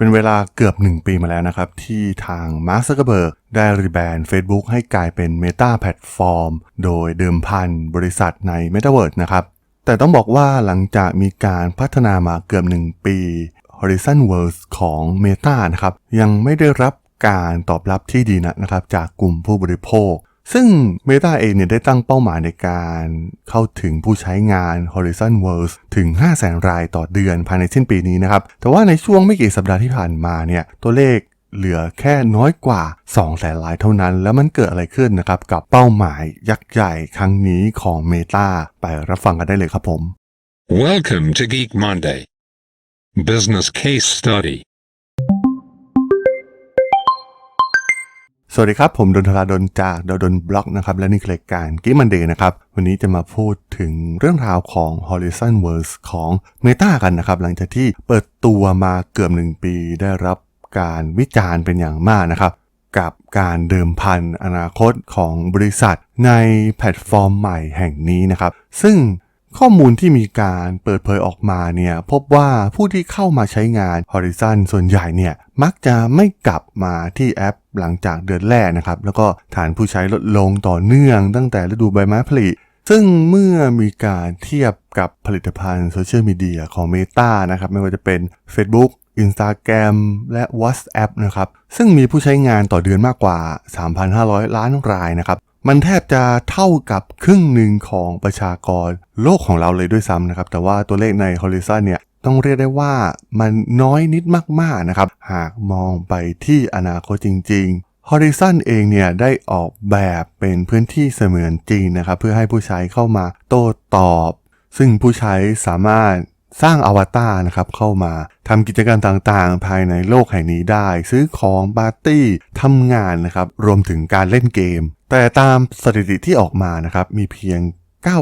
เป็นเวลาเกือบ 1 ปีมาแล้วนะครับ ที่ทางมาร์คซักเกอร์เบิร์กได้รีแบรนด์ Facebook ให้กลายเป็น Meta แพลตฟอร์มโดยเดิมพันบริษัทใน Metaverse นะครับ แต่ต้องบอกว่าหลังจากมีการพัฒนามาเกือบ 1 ปี Horizon Worlds ของ Meta นะครับ ยังไม่ได้รับการตอบรับที่ดีนักนะครับจากกลุ่มผู้บริโภค ซึ่ง Meta เองเนี่ยได้ตั้งเป้าหมายในการเข้าถึงผู้ใช้งาน Horizon Worlds ถึง 500,000 รายต่อเดือนภายในสิ้นปีนี้นะครับ แต่ว่าในช่วงไม่กี่สัปดาห์ที่ผ่านมาเนี่ย ตัวเลขเหลือแค่น้อยกว่า200,000รายเท่านั้น แล้วมันเกิดอะไรขึ้นนะครับ กับเป้าหมายยักษ์ใหญ่ครั้งนี้ของ Meta ไปรับฟังกันได้เลยครับผม Welcome to Geek Monday. Business Case Study. สวัสดีครับ ผมดนทราดนจากดดนบล็อกนะครับ และนี่คือรายการกิมันเดย์นะครับ วันนี้จะมาพูดถึงเรื่องราวของ Horizon Worlds ของ Meta กันนะครับ หลังจากที่เปิดตัวมาเกือบหนึ่งปี ได้รับการวิจารณ์เป็นอย่างมากนะครับ กับการเดิมพันอนาคตของบริษัทในแพลตฟอร์มใหม่แห่งนี้นะครับ ซึ่ง ข้อมูลที่มีการเปิดเผยออกมาเนี่ยพบว่าผู้ที่เข้ามาใช้งาน Horizon ส่วนใหญ่เนี่ยมักจะไม่กลับมาที่แอปหลังจากเดือนแรกนะครับ แล้วก็ฐานผู้ใช้ลดลงต่อเนื่องตั้งแต่ฤดูใบไม้ผลิซึ่งเมื่อมีการเทียบกับผลิตภัณฑ์โซเชียลมีเดียของ Meta นะครับ ไม่ว่าจะเป็น Facebook Instagram และ WhatsApp นะครับ ซึ่งมีผู้ใช้งานต่อเดือนมากกว่า 3,500 ล้านรายนะครับ มันแทบจะเท่ากับครึ่งหนึ่งของประชากรโลกของเราเลยด้วยซ้ำนะครับ แต่ว่าตัวเลขใน Horizon เนี่ยต้องเรียกได้ว่ามันน้อยนิดมากๆนะครับ หากมองไปที่อนาคตจริง ๆ Horizon เองเนี่ยได้ออกแบบเป็นพื้นที่เสมือนจริงนะครับ เพื่อให้ผู้ใช้เข้ามาโต้ตอบ ซึ่งผู้ใช้สามารถสร้างอวตารนะครับเข้ามาทำกิจกรรมต่างๆ ภายในโลกแห่งนี้ได้ ซื้อของปาร์ตี้ทำงานนะครับ รวมถึงการเล่นเกม แต่ตามสถิติที่ออกมานะครับมีเพียง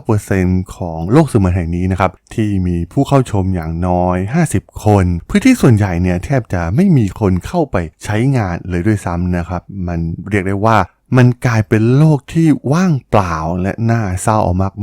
9%ของโลกเสมือนแห่งนี้นะครับที่มีผู้เข้าชมอย่างน้อย 50 คน พื้นที่ส่วนใหญ่เนี่ยแทบจะไม่มีคนเข้าไปใช้งานเลยด้วยซ้ำนะครับ มันเรียกได้ว่ามันกลายเป็นโลกที่ว่างเปล่าและน่าเศร้า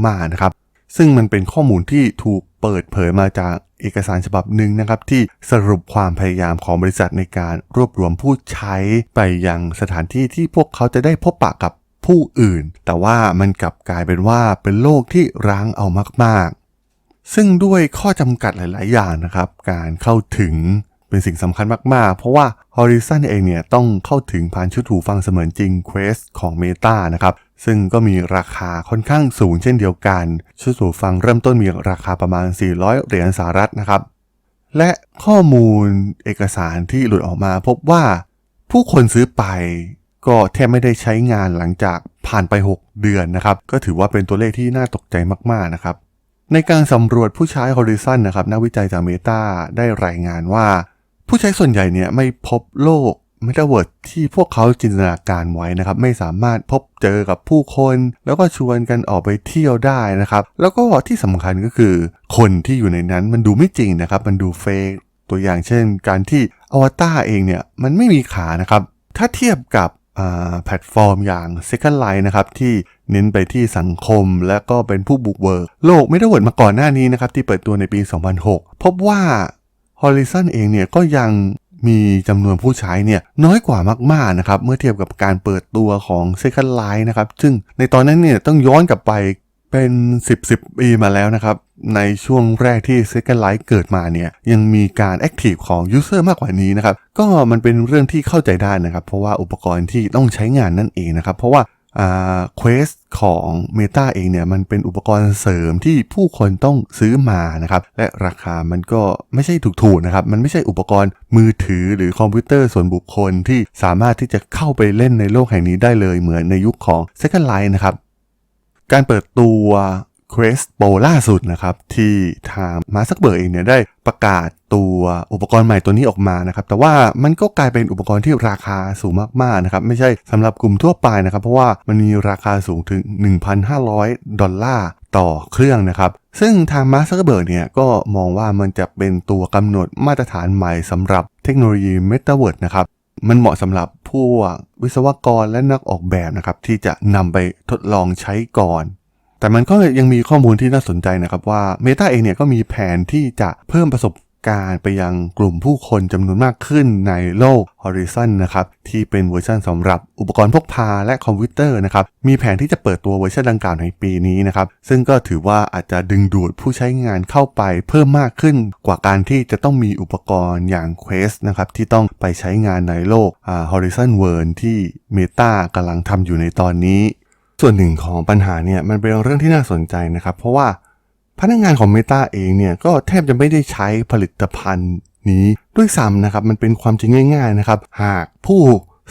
มากๆนะครับ ซึ่งมันเป็นข้อมูลที่ถูกเปิดเผยมาจากเอกสารฉบับหนึ่งนะครับที่สรุปความพยายามของบริษัทในการรวบรวมผู้ใช้ไปยังสถานที่ที่พวกเขาจะได้พบปะกับ ผู้อื่น แต่ว่ามันกลับกลายเป็นว่าเป็นโลกที่ร้างเอามากๆ ซึ่งด้วยข้อจำกัดหลาย ๆ อย่างนะครับ การเข้าถึงเป็นสิ่งสำคัญมาก ๆ เพราะว่า Horizon เองเนี่ยต้องเข้าถึงผ่านชุดหูฟังเสมือนจริง Quest ของ Meta นะครับ ซึ่งก็มีราคาค่อนข้างสูงเช่นเดียวกัน ชุดหูฟังเริ่มต้นมีราคาประมาณ 400 เหรียญสหรัฐนะครับ และข้อมูลเอกสารที่หลุดออกมาพบว่า ผู้คนซื้อไป ก็แทบไม่ได้ใช้งานหลังจากผ่านไป 6 เดือนนะครับ ก็ถือว่าเป็นตัวเลขที่น่าตกใจมากๆนะครับในการสำรวจผู้ใช้ Horizon นะครับนักวิจัยจาก Meta ได้รายงานว่า ผู้ใช้ส่วนใหญ่เนี่ยไม่พบโลก Metaverse ที่พวกเขาจินตนาการไว้นะครับไม่สามารถพบเจอกับผู้คน แล้วก็ชวนกันออกไปเที่ยวได้นะครับ แล้วก็ที่สำคัญก็คือ คนที่อยู่ในนั้นมันดูไม่จริงนะครับ มันดูเฟกตัวอย่างเช่น การที่อวตารเองเนี่ยมันไม่มีขานะครับ ถ้าเทียบกับ แพลตฟอร์มอย่าง Second Life นะครับที่เน้นไปที่สังคมและก็เป็นผู้บุกเบิกโลกไม่ได้เวิร์ดมาก่อนหน้านี้นะครับที่เปิดตัวในปี 2006 พบว่า Horizon เองเนี่ยก็ยังมีจำนวนผู้ใช้เนี่ยน้อยกว่ามากๆนะครับเมื่อเทียบกับการเปิดตัวของ Second Life นะครับซึ่งในตอนนั้นเนี่ยต้องย้อนกลับไป เป็น 10 10 ปีมาแล้วนะครับ ในช่วงแรกที่ Second Life เกิดมาเนี่ย ยังมีการ Active ของ User มากกว่านี้นะครับ ก็มันเป็นเรื่องที่เข้าใจได้นะครับ เพราะว่าอุปกรณ์ที่ต้องใช้งานนั่นเองนะครับ เพราะว่าอ่า Quest ของ Meta เองเนี่ย มันเป็นอุปกรณ์เสริมที่ผู้คนต้องซื้อมานะครับ และราคามันก็ไม่ใช่ถูกๆนะครับ มันไม่ใช่อุปกรณ์มือถือหรือคอมพิวเตอร์ส่วนบุคคลที่สามารถที่จะเข้าไปเล่นในโลกแห่งนี้ได้เลยเหมือนในยุคของ Second Life นะครับ การเปิดตัว Quest Pro ล่าสุดนะครับที่ทางมาซักเบิร์เองเนี่ยได้ประกาศตัวอุปกรณ์ใหม่ตัวนี้ออกมานะครับแต่ว่ามันก็กลายเป็นอุปกรณ์ที่ราคาสูงมากๆนะครับไม่ใช่สำหรับกลุ่มทั่วไปนะครับ เพราะว่ามันมีราคาสูงถึง 1,500 ดอลลาร์ต่อเครื่องนะครับ ซึ่งทางมาซักเบิร์เนี่ยก็มองว่ามันจะเป็นตัวกำหนดมาตรฐานใหม่สำหรับเทคโนโลยี Metaverse นะครับ มันเหมาะสำหรับพวกวิศวกรและนักออกแบบนะครับที่จะนำไปทดลองใช้ก่อน แต่มันก็ยังมีข้อมูลที่น่าสนใจนะครับว่า Meta เองเนี่ยก็มีแผนที่จะเพิ่มประสบ การไปยังกลุ่มผู้คนจำนวนมากขึ้นในโลก Horizon นะครับที่เป็นเวอร์ชันสำหรับอุปกรณ์พกพาและคอมพิวเตอร์นะครับมีแผนที่จะเปิดตัวเวอร์ชันดังกล่าวในปีนี้นะครับซึ่งก็ถือว่าอาจจะดึงดูดผู้ใช้งานเข้าไปเพิ่มมากขึ้น กว่าการที่จะต้องมีอุปกรณ์อย่าง Quest นะครับที่ต้องไปใช้งานในโลกอ่า Horizon World ที่ Meta กำลังทำอยู่ในตอนนี้ ส่วนหนึ่งของปัญหาเนี่ยมันเป็นเรื่องที่น่าสนใจนะครับเพราะว่า พนักงานของ Meta เองเนี่ยก็แทบจะไม่ได้ใช้ผลิตภัณฑ์นี้ด้วยซ้ำนะครับมันเป็นความจริงง่าย ๆนะครับ หากผู้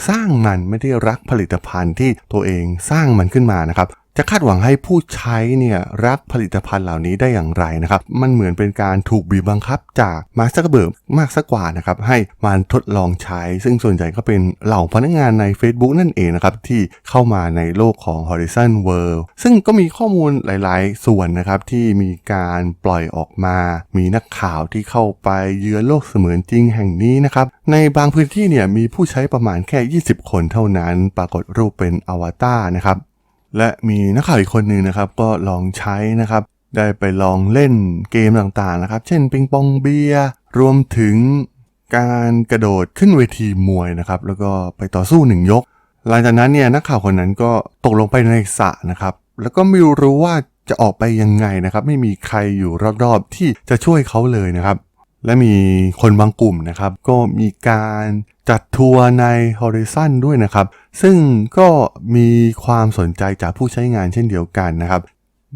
สร้างมันไม่ได้รักผลิตภัณฑ์ที่ตัวเองสร้างมันขึ้นมานะครับ จะคาดหวังให้ผู้ใช้เนี่ยรักผลิตภัณฑ์เหล่านี้ได้อย่างไรนะครับ มันเหมือนเป็นการถูกบีบบังคับจากมาร์คซักเบิร์กมากสักกว่านะครับให้มันทดลองใช้ ซึ่งส่วนใหญ่ก็เป็นเหล่าพนักงานใน Facebook นั่นเองนะครับที่เข้ามาในโลกของ Horizon World ซึ่งก็มีข้อมูลหลาย ๆ ส่วนนะครับที่มีการปล่อยออกมา มีนักข่าวที่เข้าไปเยือนโลกเสมือนจริงแห่งนี้นะครับในบางพื้นที่เนี่ยมีผู้ใช้ประมาณแค่ 20 คนเท่านั้น ปรากฏรูปเป็นอวตารนะครับ และมีนักข่าวอีกคนหนึ่งนะครับก็ลองใช้นะครับ ได้ไปลองเล่นเกมต่างๆนะครับ เช่นปิงปองเบียรวมถึงการกระโดดขึ้นเวทีมวยนะครับ แล้วก็ไปต่อสู้หนึ่งยก หลังจากนั้นเนี่ยนักข่าวคนนั้นก็ตกลงไปในสระนะครับ แล้วก็ไม่รู้ว่าจะออกไปยังไงนะครับ ไม่มีใครอยู่รอบๆที่จะช่วยเขาเลยนะครับ และมีคนบางกลุ่มนะครับ ก็มีการ จัดทัวร์ใน Horizon ด้วยนะครับ ซึ่งก็มีความสนใจจากผู้ใช้งานเช่นเดียวกันนะครับ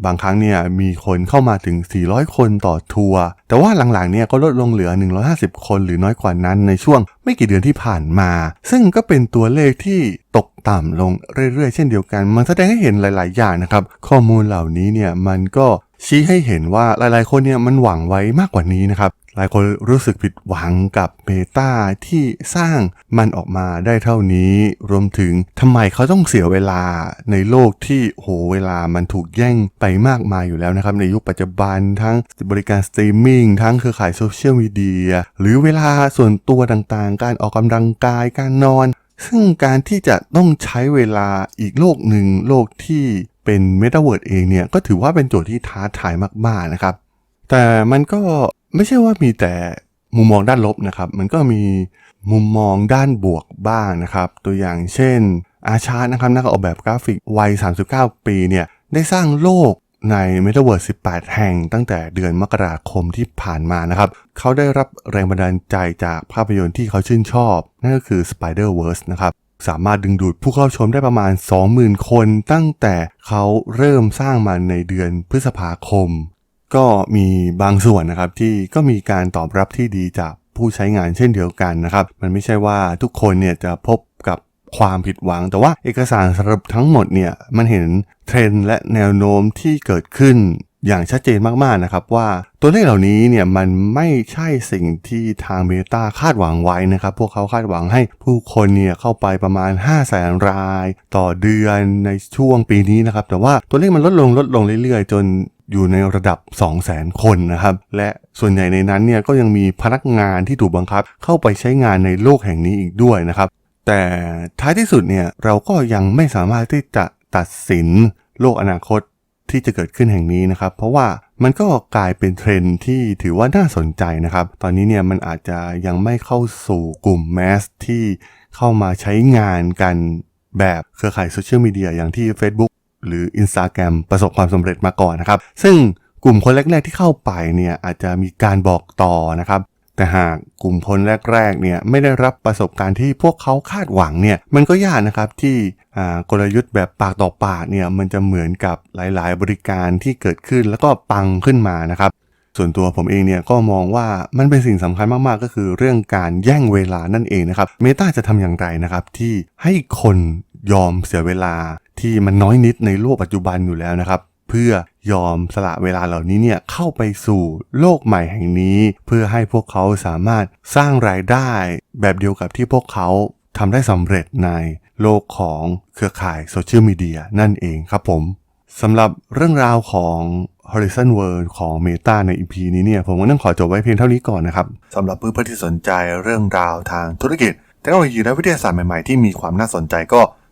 บางครั้งเนี่ยมีคนเข้ามาถึง 400 คนต่อทัวร์ แต่ว่าหลังๆเนี่ยก็ลดลงเหลือ 150 คนหรือน้อยกว่านั้นในช่วงไม่กี่เดือนที่ผ่านมา ซึ่งก็เป็นตัวเลขที่ตกต่ำลงเรื่อยๆ เช่นเดียวกัน มันแสดงให้เห็นหลาย ๆ อย่างนะครับ ข้อมูลเหล่านี้เนี่ยมันก็ชี้ให้เห็นว่าหลายๆ คนเนี่ยมันหวังไว้มากกว่านี้นะครับ ลายคนรู้สึกผิดหวังกับเมตาที่สร้างมันออกมาได้เท่านี้ รวมถึงทำไมเขาต้องเสียเวลาในโลกที่โหเวลามันถูกแย่งไปมากมายอยู่แล้วนะครับ ในยุคปัจจุบันทั้งบริการสตรีมมิ่งทั้งเครือข่ายโซเชียลมีเดียหรือเวลาส่วนตัวต่างๆ การออกกำลังกายการนอน ซึ่งการที่จะต้องใช้เวลาอีกโลกหนึ่งโลกที่เป็นเมตาเวิร์ดเองเนี่ยก็ถือว่าเป็นโจทย์ที่ท้าทายมากๆนะครับแต่มันก็ ไม่ใช่ว่ามีแต่มุมมองด้านลบนะครับ มันก็มีมุมมองด้านบวกบ้างนะครับ ตัวอย่างเช่น อาชาร์นะครับนักออกแบบกราฟิกวัย 39 ปีเนี่ยได้สร้างโลกใน Metaverse 18 แห่งตั้งแต่เดือนมกราคมที่ผ่านมานะครับ เขาได้รับแรงบันดาลใจจากภาพยนตร์ที่เขาชื่นชอบ นั่นก็คือ Spider-Verse นะครับ สามารถดึงดูดผู้เข้าชมได้ประมาณ 20,000 คน ตั้งแต่เขาเริ่มสร้างมันในเดือนพฤษภาคม ก็มีบางส่วนนะครับที่ก็มีการตอบรับที่ดีจากผู้ใช้งานเช่นเดียวกันนะครับ มันไม่ใช่ว่าทุกคนเนี่ยจะพบกับความผิดหวัง แต่ว่าเอกสารสรุปทั้งหมดเนี่ยมันเห็นเทรนด์และแนวโน้มที่เกิดขึ้นอย่างชัดเจนมากๆนะครับว่าตัวเลขเหล่านี้เนี่ยมันไม่ใช่สิ่งที่ทางเมตาคาดหวังไว้นะครับ พวกเขาคาดหวังให้ผู้คนเนี่ยเข้าไปประมาณ 5 0 0แสนราย ต่อเดือนในช่วงปีนี้นะครับ แต่ว่าตัวเลขมันลดลงลดลงเรื่อยๆ จน อยู่ในระดับ 2 0 0แสนคนนะครับ และส่วนใหญ่ในนั้นเนี่ยก็ยังมีพนักงานที่ถูกบังคับ เข้าไปใช้งานในโลกแห่งนี้อีกด้วยนะครับ แต่ท้ายที่สุดเนี่ยเราก็ยังไม่สามารถที่จะตัดสินโลกอนาคตที่จะเกิดขึ้นแห่งนี้นะครับ เพราะว่ามันก็กลายเป็นเทรนที่ถือว่าน่าสนใจนะครับ ตอนนี้เนี่ยมันอาจจะยังไม่เข้าสู่กลุ่มแมสที่เข้ามาใช้งานกันแบบเครือข่ายโซเชียลมีเดียอย่างที่ Facebook หรือ Instagram ประสบความสำเร็จมาก่อนนะครับ ซึ่งกลุ่มคนแรก ๆ ที่เข้าไปเนี่ยอาจจะมีการบอกต่อนะครับแต่หากกลุ่มคนแรกๆเนี่ยไม่ได้รับประสบการณ์ที่พวกเขาคาดหวังเนี่ยมันก็ยากนะครับที่กลยุทธ์แบบปากต่อปากเนี่ยมันจะเหมือนกับหลายๆ บริการที่เกิดขึ้นแล้วก็ปังขึ้นมานะครับส่วนตัวผมเองเนี่ยก็มองว่ามันเป็นสิ่งสำคัญมากๆ ก็คือเรื่องการแย่งเวลานั่นเองนะครับเมตาจะทำอย่างไรนะครับที่ให้คนยอมเสียเวลา ที่มันน้อยนิดในโลกปัจจุบันอยู่แล้วนะครับเพื่อยอมสละเวลาเหล่านี้เนี่ยเข้าไปสู่โลกใหม่แห่งนี้ เพื่อให้พวกเขาสามารถสร้างรายได้แบบเดียวกับที่พวกเขาทำได้สำเร็จในโลกของเครือข่ายโซเชียลมีเดียนั่นเองครับผมสำหรับเรื่องราวของ Horizon World ของ Meta ใน EP นี้เนี่ยผมก็ต้องขอจบไว้เพียงเท่านี้ก่อนนะครับสำหรับเพื่อนๆที่สนใจเรื่องราวทางธุรกิจเทคโนโลยีและวิทยาศาสตร์ใหม่ๆที่มีความน่าสนใจก็